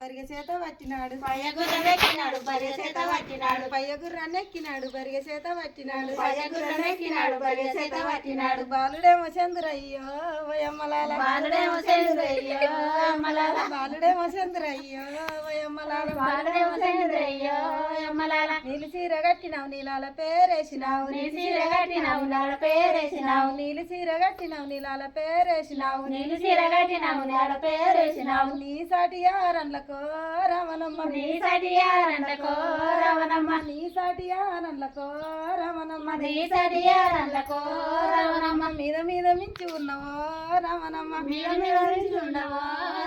బరిగ చేత పట్టినాడు. పయ్యగుర్రమెక్కినాడు బరిగ చేత పట్టినాడు. పయ్య గుర్రాన్ని ఎక్కినాడు బరిగ చేత పట్టినాడు. పయ్యగుర్రమెక్కినాడు బరిగ చేత పట్టినాడు. బాలుడేమో చంద్రయ్యో వయమ్మలాల బాలుడేమో చంద్రయ్యో అమ్మలాల బాలుడేమో చంద్రయ్యో వయమ్మలాల బాలుడేమో చంద్రయ్యో. అమ్మలాల నీలి చీర కట్టినావు నీలాల పేరేసినావు నీ చీర కట్టినావు నాడ పేరేసినావు. నీలి చీర కట్టినావు నీలాల పేరేసినావు నీళ్ళు చీర కట్టినావు నాడ పేరేసినావు. నీ సాటి ఆరన్లకు రమణమ్మ. నీ సడియారండ్లకో రవణమ్మ నీ సాటి ఆరన్లకు రమణమ్మ. నీ సడియారండ్లకో రవణమ్మ మీద మీద మించి ఉన్నవో రమణమ్మ. మీద మీద నిల్చుండవో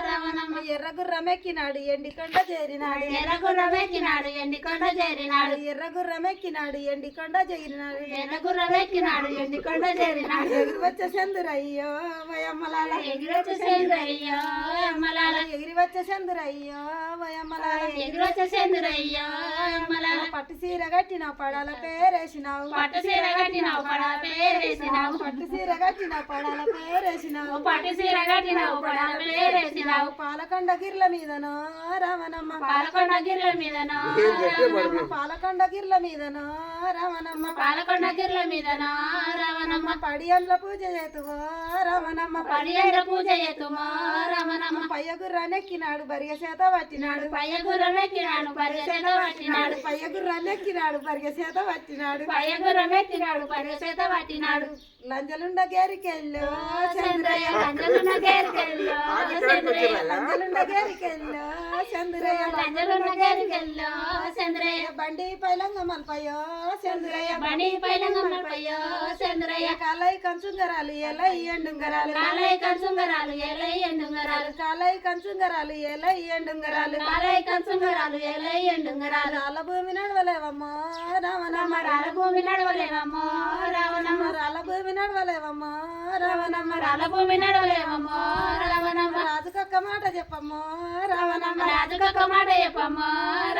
రవణమ్మ ఎర్ర గుర్రం ఎక్కినాడు ఎండికొండ చేరినాడు. ఎర్రగుర్రమెక్కినాడు ఎండికొండ చేరినాడు. ఎర్ర గుర్రం ఎక్కినాడు ఎండికొండ చేరినాడు ఎర్రగుర్రమెక్కినాడు ఎండికొండ చేరినాడు ఎగిరి వచ్చే చంద్రయ్యో వయమ్మలాల. ఎగిరొచ్చ చంద్రయ్యో అమ్మలాల ఎగిరి వచ్చే చంద్రయ్యో వయమ్మలాల. ఎగిరొచ్చ అమ్మలాల పట్టు చీర కట్టినావు పడాల పేరేసినావు పట్టు చీర కట్టినావు పడా పేరేసినావు పట్టు చీర కట్టినావు పడాల పేరేసినావు పట్టు చీర కట్టినావు పడా పేరేసినావు పాలకొండ గిర్ల మీదనో రమణమ్మ. పాలకొండ గిర్ల మీదనో పాలకొండ గిర్ల మీదనో రమణమ్మ. పాలకొండ గిర్ల మీదనో రవణమ్మ పడి అండ్ల పూజ చేతువో రమణమ్మ. పడియండ పూజ ఎత్తుమో రమణమ్మ. పయ్య గుర్రాన్ని ఎక్కినాడు బరిగ చేత పట్టినాడు. పయ్య గుర్రం ఎక్కినాడు పరిచేత పట్టినాడు. పయ్య గుర్రాన్ని ఎక్కినాడు బరిగ చేత పట్టినాడు. పయ్య గుర్రం ఎక్కినాడు పరిచేత పట్టినాడు. లంజలుండ గేరికెళ్ళు చంద్రయ్య లంజలున్న గేరికెల్లో చంద్రయ్య లంజలుండ గేరికెళ్ళు చంద్రయ్య లంజలున్న గేరికెల్లో చంద్రయ్య. బండి పైలంగ మల్పయ్యో చంద్రయ్య బణి పైలంగమ్మయ్యో చంద్రయ్య. కాలై కంచుంగరాలు ఎలై ఎండుంగరాలు. కాలయ్య కంచుంగరాలు ఎలై ఎండుంగరాలు కాలై కంచుంగరాలు ఎలై ఎండుంగరాలు. కాలయ్య కంచుంగరాలు ఎలై ఎండుంగరాలు. రాళ్ళ భూమి నడవలేవమ్మో రావణమ్మ. రాల భూమి నడవలేమమ్మో రావణమ్మ. రాళ్ళ భూమి నడవలేవమ్మో రావణమ్మ. రాల భూమి నడవలేమమ్మో రావణమ్మ. రాజుకొక్క మాట చెప్పమ్మో రావణమ్మ. రాజుకొక్క మాట చెప్పమ్మో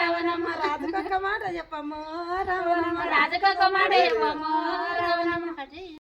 రావణమ్మ. రాజుకొక్క మాట చెప్పమ్మో రావణమ్మ. రాజుకొక్క మాట చెప్పమ్మో రావణమ్మ.